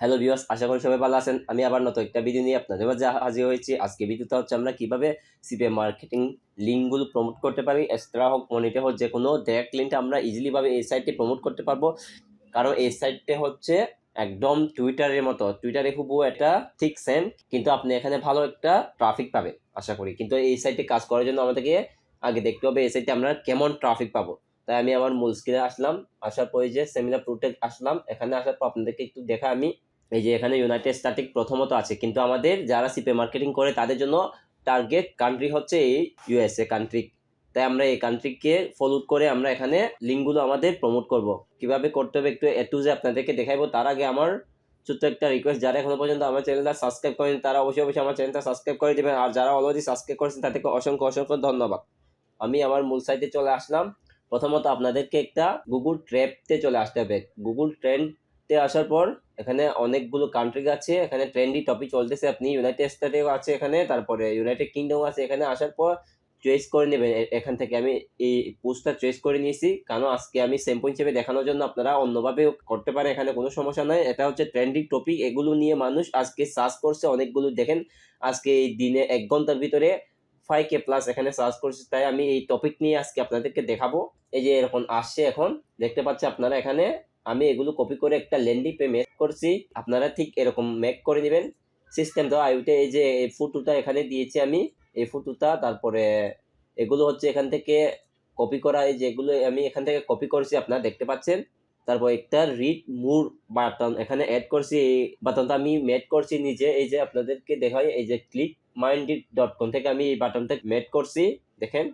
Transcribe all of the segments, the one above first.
Hello viewers, আশা করি সবাই ভালো আছেন। আমি আবার নতুন একটা ভিডিও নিয়ে আপনাদের মাঝে হাজির হয়েছি। আজকে ভিডিওটা হচ্ছে আমরা কীভাবে সিপিএম মার্কেটিং লিঙ্কগুলো প্রমোট করতে পারি এক্সট্রা হোক মনিটে হোক যে কোনো ডাইরেক্ট লিঙ্কটা আমরা ইজিলিভাবে এই সাইটে প্রমোট করতে পারব। কারণ এই সাইটে হচ্ছে একদম টুইটারের মতো। টুইটারে খুব এটা ঠিক সেম কিন্তু আপনি এখানে ভালো একটা ট্রাফিক পাবেন, আশা করি। কিন্তু এই সাইটে কাজ করার জন্য আমাদেরকে আগে দেখতে হবে এই সাইটে আমরা কেমন ট্রাফিক পাবো। তাই আমি আমার মূল স্ক্রিনে আসলাম, আসার পরে যে সেমিনার প্রোটে আসলাম, এখানে আসার পর আপনাদেরকে একটু দেখা আমি এই যে এখানে ইউনাইটেড স্ট্যাটিক প্রথমত আছে, কিন্তু আমাদের যারা সিপে মার্কেটিং করে তাদের জন্য টার্গেট কান্ট্রি হচ্ছে এই ইউএসএ কান্ট্রি তাই আমরা এই কান্ট্রিকে ফলো করে আমরা এখানে লিঙ্কগুলো আমাদের প্রমোট করব। কীভাবে করতে হবে একটু এ টু যে আপনাদেরকে দেখাইবো। তার আগে আমার ছোট্ট একটা রিকোয়েস্ট যারা এখনও পর্যন্ত আমার চ্যানেলটা সাবস্ক্রাইব করেন, তারা অবশ্যই অবশ্যই আমার চ্যানেলটা সাবস্ক্রাইব করে দেবেন। আর যারা অলরেডি সাবস্ক্রাইব করেছেন, তাদেরকে অসংখ্য অসংখ্য ধন্যবাদ। আমি আমার মূল সাইটে চলে আসলাম। প্রথমত আপনাদেরকে একটা গুগল ট্র্যাপতে চলে আসতে হবে। গুগল ট্রেন্ডতে আসার পর এখানে অনেকগুলো কান্ট্রি আছে, এখানে ট্রেন্ডি টপিক চলতেছে, আপনি ইউনাইটেড স্টেটেও আছে এখানে, তারপরে ইউনাইটেড কিংডম আছে এখানে, আসার পর চয়েস করে নেবেন এখান থেকে। আমি এই পোস্টটা চয়েস করে নিয়েছি, কারণ আজকে আমি স্যাম্পল হিসেবে দেখানোর জন্য আপনারা অন্যভাবে করতে পারে এখানে কোনো সমস্যা নাই। এটা হচ্ছে ট্রেন্ডিং টপিক এগুলো নিয়ে মানুষ আজকে সার্চ করছে, অনেকগুলো দেখেন, আজকে এই দিনে এক ঘণ্টার ভিতরে ফাইভ কে প্লাস এখানে সার্চ করছে, তাই আমি এই টপিক নিয়ে আজকে আপনাদেরকে দেখাবো। এই যে এরকম আসছে এখন, দেখতে পাচ্ছি আপনারা এখানে আমি এগুলো কপি করে একটা লেন্ডি পে মেক করছি। আপনারা ঠিক এরকম মেক করে নেবেন। সিস্টেম তো আইউটে এই যে এই ফুটুটা এখানে দিয়েছি আমি। এই ফুটুটা তারপরে এগুলো হচ্ছে এখান থেকে কপি করা, এই যেগুলো আমি এখান থেকে কপি করছি, আপনারা দেখতে পাচ্ছেন। তারপর একটা রিড মুর বাটন এখানে অ্যাড করছি। এই বাটনটা আমি মেড করছি নিজে। এই যে আপনাদেরকে দেখাই, এই যে ক্লিক মাইন্ডিড ডট কম থেকে আমি এই বাটনটা মেড করছি। দেখেন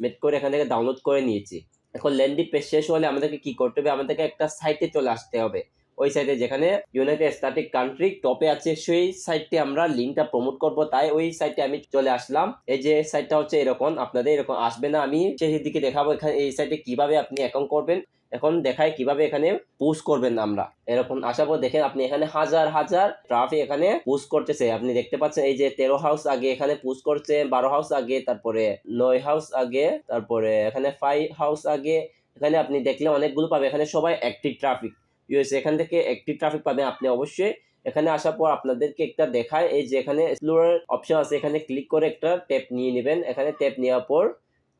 মেড করে এখান থেকে ডাউনলোড করে নিয়েছি। এখন ল্যান্ডিং পেজ শেষ হলে আমাদেরকে কি করতে হবে? আমাদেরকে একটা সাইটে চলে আসতে হবে। ওই সাইটে যেখানে ইউনাইটেড স্ট্যাটিক কান্ট্রি টপে আছে, সেই সাইটে আমরা লিঙ্কটা প্রমোট করব। তাই ওই সাইটে আমি চলে আসলাম। এই যে সাইটটা হচ্ছে এরকম, আপনাদের এরকম আসবে না। আমি সেই দিকে দেখাবো এখানে এই সাইটে কীভাবে আপনি অ্যাকাউন্ট করবেন। এখন দেখায় কীভাবে এখানে পোস্ট করবেন আমরা। এরকম আসার পর দেখেন আপনি এখানে হাজার হাজার ট্রাফিক এখানে পোস্ট করতেছে। আপনি দেখতে পাচ্ছেন এই যে তেরো হাউস আগে এখানে পোস্ট করছে, বারো হাউস আগে, তারপরে নয় হাউস আগে, তারপরে এখানে ফাইভ হাউস আগে। এখানে আপনি দেখলে অনেকগুলো পাবে। এখানে সবাই অ্যাক্টিভ ট্রাফিক ইউএস এখান থেকে একটি ট্রাফিক পাবেন। আপনি অবশ্যই এখানে আসার পর আপনাদেরকে একটা দেখায়, এই যে এখানে এক্সপ্লোরার অপশন আছে। এখানে ক্লিক করে একটা ট্যাপ নিয়ে নেবেন। এখানে ট্যাপ নেওয়ার পর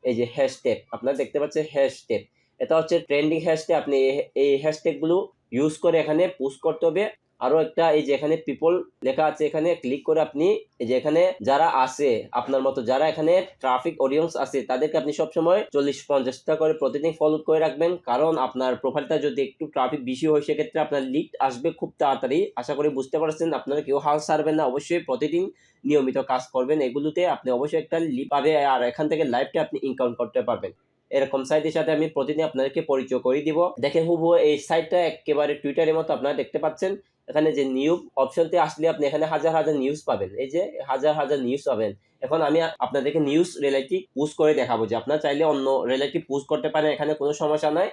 এই যে হ্যাশট্যাগ আপনারা দেখতে পাচ্ছেন হ্যাশট্যাগ এটা হচ্ছে ট্রেন্ডিং হ্যাশট্যাগ আপনি এই- হ্যাশট্যাগুলো ইউজ করে এখানে পোস্ট করতে হবে। আরও একটা এই যে এখানে পিপল লেখা আছে, এখানে ক্লিক করে আপনি এই যে এখানে যারা আছে, আপনার মতো যারা এখানে ট্রাফিক অডিয়েন্স আছে, তাদেরকে আপনি সবসময় চল্লিশ পঞ্চাশটা করে প্রতিদিন ফলো করে রাখবেন। কারণ আপনার প্রোফাইলটা যদি একটু ট্রাফিক বেশি হয়, সেক্ষেত্রে আপনার লিড আসবে খুব তাড়াতাড়ি। আশা করি বুঝতে পারছেন, আপনারা কেউ হাল ছাড়বেন না, অবশ্যই প্রতিদিন নিয়মিত কাজ করবেন। এগুলোতে আপনি অবশ্যই একটা লিড পাবে, আর এখান থেকে লাইভটা আপনি ইনকাউন্ট করতে পারবেন। এরকম সাইটের সাথে আমি প্রতিদিন আপনাদেরকে পরিচয় করে দিব। দেখেন হুবহু এই সাইটটা একেবারে টুইটারের মতো আপনারা দেখতে পাচ্ছেন। এখানে যে নিউজ অপশনতে আসলে আপনি এখানে হাজার হাজার নিউজ পাবেন। এই যে হাজার হাজার নিউজ পাবেন। এখন আমি আপনাদেরকে নিউজ রিলেটিভ পুশ করে দেখাবো যে আপনারা চাইলে অন্য রিলেটিভ পুশ করতে পারেন, এখানে কোনো সমস্যা নাই।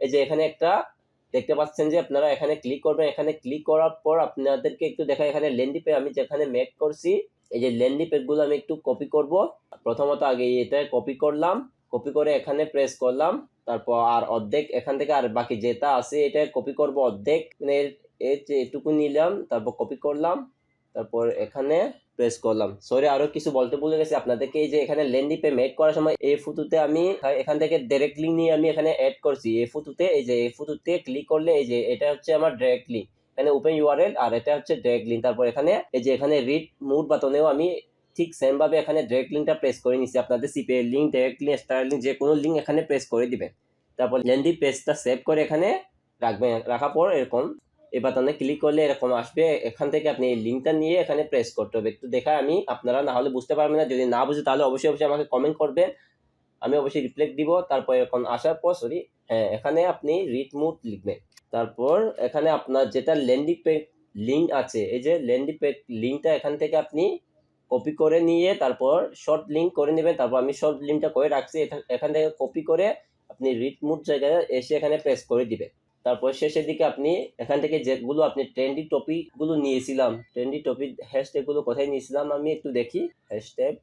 এই যে এখানে একটা দেখতে পাচ্ছেন যে আপনারা এখানে ক্লিক করবেন। এখানে ক্লিক করার পর আপনাদেরকে একটু দেখা এখানে লেন্ডি পে আমি যেখানে মেক করছি, এই যে লেন্ডি পেজগুলো আমি একটু কপি করব। প্রথমত আগে এটা কপি করলাম। কপি করে এখানে প্রেস করলাম, তারপর আর অর্ধেক, এখান থেকে আর বাকি যেটা আছে এটা কপি করব অর্ধেক মানে এটুকু নিলাম, তারপর কপি করলাম, তারপর এখানে প্রেস করলাম। সরি আরও কিছু বলতে ভুলে গেছি, আপনাদেরকে এই যে এখানে লেন্ডি পে মেক করার সময় এই ফুতুতে আমি, এখান থেকে ডাইরেক্ট লিঙ্ক নিয়ে আমি এখানে অ্যাড করছি। এই ফুতুতে এই যে এই ফুতুতে ক্লিক করলে এই যে এটা হচ্ছে আমার ডাইরেক্ট লিঙ্ক এখানে ওপেন ইউআরএল আর এটা হচ্ছে ডাইরেক্ট লিঙ্ক তারপর এখানে এই যে এখানে রিড মুড বাটনেও আমি ঠিক সেম ভাবে এখানে ডাইরেক্ট লিঙ্কটা প্রেস করে নিচ্ছি আপনাদের সিপে link direct link star link যে কোনো লিঙ্ক এখানে প্রেস করে দিবেন। তারপর লেন্ডি পেজটা সেভ করে এখানে রাখবেন। রাখার পর এরকম, এই বাটনে ক্লিক করলে এরকম আসবে। এখান থেকে আপনি এই লিঙ্কটা নিয়ে এখানে প্রেস করতে হবে। একটু দেখা আমি, আপনারা না হলে বুঝতে পারবেন না। যদি না বুঝে, তাহলে অবশ্যই অবশ্যই আমাকে কমেন্ট করবেন। আমি অবশ্যই রিপ্লেক্ট দিব। তারপর এখন আসার পর সরি হ্যাঁ এখানে আপনি রিড মুড লিখবেন। তারপর এখানে আপনার যেটা ল্যান্ডিং পেজ লিঙ্ক আছে, এই যে ল্যান্ডিং পেজ লিঙ্কটা এখান থেকে আপনি কপি করে নিয়ে তারপর শর্ট লিঙ্ক করে নেবেন। তারপর আমি শর্ট লিঙ্কটা করে রাখছি। এখান থেকে কপি করে আপনি রিড মুড জায়গায় এসে এখানে প্রেস করে দিবেন। তারপর শেষের দিকে আপনি এখান থেকে যেগুলো আপনি ট্রেন্ডি টপিকগুলো নিয়েছিলাম ট্রেন্ডি টপিক হ্যাশট্যাগুলো কোথায় নিয়েছিলাম আমি একটু দেখি। হ্যাশট্যাগ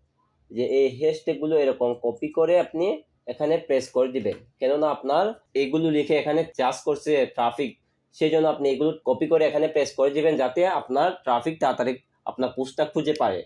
যে এই হ্যাশট্যাগুলো এরকম কপি করে আপনি এখানে প্রেস করে দিবেন। কেননা আপনার এগুলো লিখে এখানে চার্জ করছে ট্রাফিক সেই জন্য আপনি এগুলো কপি করে এখানে প্রেস করে দিবেন যাতে আপনার ট্রাফিক তাড়াতাড়ি আপনার পোস্টটা খুঁজে পারে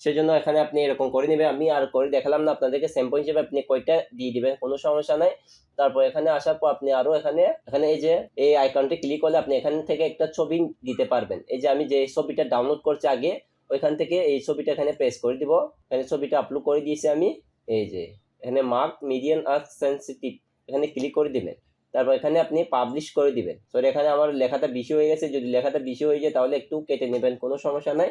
সেই জন্য এখানে আপনি এরকম করে নেবেন। আমি আর করে দেখালাম না, আপনাদেরকে স্যাম্পল হিসেবে আপনি কয়টা দিয়ে দিবেন, কোনো সমস্যা নাই। তারপর এখানে আসার পর আপনি আরও এখানে এখানে এই যে, এই আইকনটি ক্লিক করলে আপনি এখান থেকে একটা ছবি দিতে পারবেন। এই যে, আমি যে ছবিটা ডাউনলোড করছি আগে, ওইখান থেকে এই ছবিটা এখানে প্রেস করে দিব। এখানে ছবিটা আপলোড করে দিয়েছি আমি। এই যে, এখানে মার্ক মিডিয়ান আর সেন্সিটিভ এখানে ক্লিক করে দিবেন তারপর এখানে আপনি পাবলিশ করে দিবেন। সরি এখানে আমার লেখাটা বেশি হয়ে গেছে। যদি লেখাটা বেশি হয়ে যায়, তাহলে একটু কেটে নেবেন, কোনো সমস্যা নাই।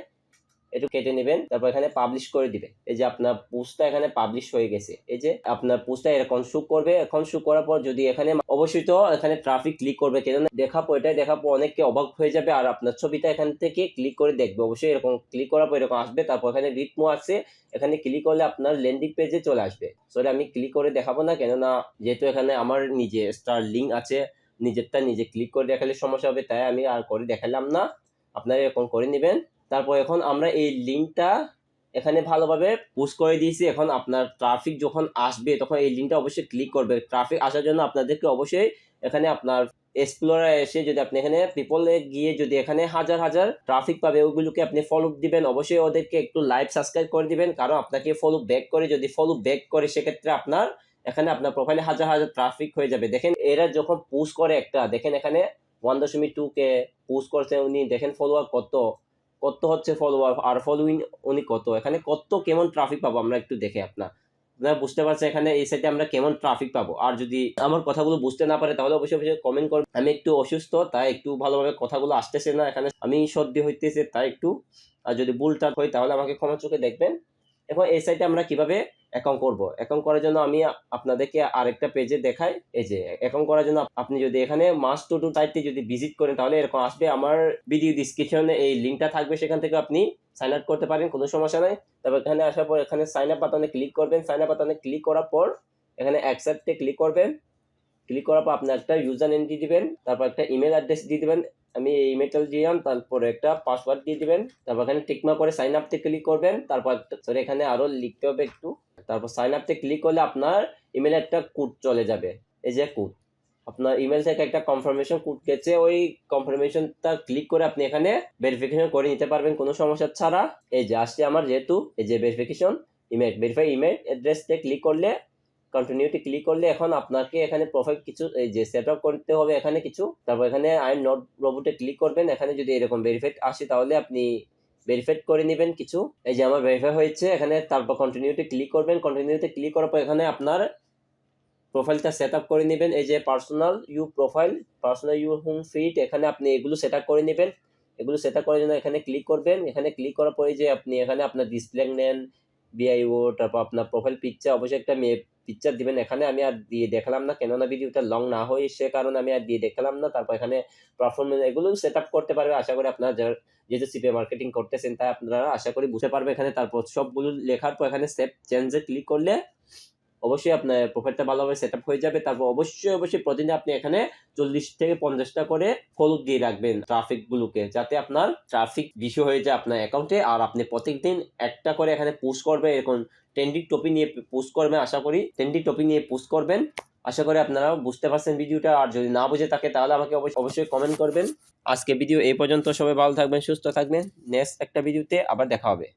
একটু কেটে নেবেন, তারপর এখানে পাবলিশ করে দিবেন। এই যে আপনার পোস্টটা এখানে পাবলিশ হয়ে গেছে। এই যে আপনার পোস্টটা এরকম শু করবে, এখন শু করার পর যদি এখানে অবশ্যই তো এখানে ট্রাফিক ক্লিক করবে কেন দেখাবো এটাই দেখাবো অনেককে অবাক হয়ে যাবে, আর আপনার ছবিটা এখান থেকে ক্লিক করে দেখবে। অবশ্যই এরকম ক্লিক করার পর এরকম আসবে, তারপর এখানে রিটমো আছে এখানে ক্লিক করলে আপনার ল্যান্ডিং পেজে চলে আসবে। সরি আমি ক্লিক করে দেখাবো না, কেননা যেহেতু এখানে আমার নিজে স্টার লিঙ্ক আছে, নিজেরটা নিজে ক্লিক করে দেখালে সমস্যা হবে, তাই আমি আর করে দেখালাম না। আপনারা এরকম করে নেবেন। তারপর এখন আমরা এই লিঙ্কটা এখানে ভালোভাবে পুশ করে দিয়েছি। এখন আপনার ট্রাফিক যখন আসবে, তখন এই লিঙ্কটা অবশ্যই ক্লিক করবে। ট্রাফিক আসার জন্য আপনাদেরকে অবশ্যই এখানে আপনার এক্সপ্লোরার এসে যদি আপনি এখানে পিপলে গিয়ে যদি এখানে হাজার হাজার ট্রাফিক পাবে, ওগুলোকে আপনি ফলো দিবেন। অবশ্যই ওদেরকে একটু লাইভ সাবস্ক্রাইব করে দিবেন। কারণ আপনাকে ফলো ব্যাক করে, যদি ফলো ব্যাক করে, সেক্ষেত্রে আপনার এখানে আপনার প্রোফাইলে হাজার হাজার ট্রাফিক হয়ে যাবে। দেখেন, এরা যখন পুশ করে একটা, দেখেন এখানে ওয়ান দশমিক টু কে পুশ করছে উনি। দেখেন ফলোয়ার কত। কত হচ্ছে ফলোয়ার আর ফলোইং উনি কত? এখানে কত কেমন ট্রাফিক পাবো আমরা একটু দেখে আপনার। আপনারা বুঝতে পারছেন এখানে এই সাইডে আমরা কেমন ট্রাফিক পাবো। আর যদি আমার কথাগুলো বুঝতে না পারে, তাহলে অবশ্যই অবশ্যই কমেন্ট করবেন। আমি একটু অসুস্থ, তাই একটু ভালোভাবে কথাগুলো আসতেছে না। এখানে আমি সর্দি হইতেছে, তাই একটু। আর যদি ভুলটা হয়, তাহলে আমাকে ক্ষমা চোখে দেখবেন। এখন এই সাইডে আমরা কীভাবে অ্যাকাউন্ট করব? অ্যাকাউন্ট করার জন্য আমি আপনাদেরকে আরেকটা পেজে দেখাই। এই যে অ্যাকাউন্ট করার জন্য আপনি যদি এখানে মাস টু টু সাইটটি যদি ভিজিট করেন, তাহলে এরকম আসবে। আমার ভিডিও ডিসক্রিপশনে এই লিঙ্কটা থাকবে, সেখান থেকে আপনি সাইন আপ করতে পারেন, কোনো সমস্যা নাই। তারপর এখানে আসার পর, এখানে সাইন আপ বাটনে ক্লিক করবেন। সাইন আপ বাটনে ক্লিক করার পর, এখানে অ্যাকসেপ্টে ক্লিক করবেন। ক্লিক করার পর আপনি একটা ইউজার দিয়ে দিবেন, তারপর একটা ইমেল অ্যাড্রেস দিয়ে দিবেন। আমি এই ইমেলটা দিলাম, তারপরে একটা পাসওয়ার্ড দিয়ে দিবেন, তারপর এখানে টিকমা করে সাইন আপতে ক্লিক করবেন, তারপর এখানে আরও লিখতে হবে একটু, তারপর সাইন আপতে ক্লিক করলে আপনার ইমেলে একটা কোড চলে যাবে, এই যে কোড আপনার ইমেল থেকে একটা কনফার্মেশন কোড গেছে, ওই কনফার্মেশনটা ক্লিক করে আপনি এখানে ভেরিফিকেশন করে নিতে পারবেন, কোনো সমস্যা ছাড়া। এই যে আসছে আমার যেহেতু, এই যে ভেরিফিকেশন ইমেল ভেরিফাই ইমেল অ্যাড্রেসতে ক্লিক করলে কন্টিনিউটি ক্লিক করলে এখন আপনাকে এখানে প্রোফাইল কিছু, এই যে সেট আপ করতে হবে এখানে কিছু, তারপর এখানে আই নট রোবটে ক্লিক করবেন। এখানে যদি এরকম ভেরিফাইড আসে তাহলে আপনি ভেরিফাইড করে নেবেন কিছু। এই যে আমার ভেরিফাই হয়েছে, এখানে তারপর কন্টিনিউটি ক্লিক করবেন। কন্টিনিউতে ক্লিক করার পর এখানে আপনার প্রোফাইলটা সেট আপ করে নেবেন। এই যে personal you profile personal you home feed এখানে আপনি এগুলো সেট আপ করে নেবেন। এগুলো সেট আপ করার জন্য এখানে ক্লিক করবেন। এখানে ক্লিক করার পরে যে আপনি এখানে আপনার ডিসপ্লে নেন বিআইও তারপর আপনার প্রোফাইল পিকচার অবশ্যই একটা পিকচার দিবেন এখানে, আমি আর দিয়ে দেখলাম না। কেননা ভিডিওটা লং না হয় সে কারণে আমি আর দিয়ে দেখলাম না। তারপর এখানে পারফরমেন্স এগুলো সেট আপ করতে পারবে। আশা করি আপনারা যারা, যেহেতু সিপে মার্কেটিং করতেছেন, তাই আপনারা আশা করি বুঝতে পারবে এখানে। তারপর সবগুলো লেখার পর এখানে সেভ চেঞ্জে ক্লিক করলে অবশ্যই আপনার প্রোফাইলটা ভালোভাবে সেট হয়ে যাবে। তারপর অবশ্যই অবশ্যই প্রতিদিন আপনি এখানে চল্লিশ থেকে পঞ্চাশটা করে ফলো দিয়ে রাখবেন ট্রাফিক গুলোকে, যাতে আপনার ট্রাফিক বেশি হয়ে যায় আপনার অ্যাকাউন্টে আর আপনি প্রত্যেকদিন একটা করে এখানে পোস্ট করবে এরকম ট্রেন্ডিং টপিক নিয়ে পোস্ট করবেন, আশা করি ট্রেন্ডিং টপিক নিয়ে পোস্ট করবেন। আশা করি আপনারা বুঝতে পারছেন ভিডিওটা। আর যদি না বুঝে থাকে, তাহলে আমাকে অবশ্যই কমেন্ট করবেন। আজকে ভিডিও এই পর্যন্ত। সবাই ভালো থাকবেন, সুস্থ থাকবেন। নেক্সট একটা ভিডিওতে আবার দেখা হবে।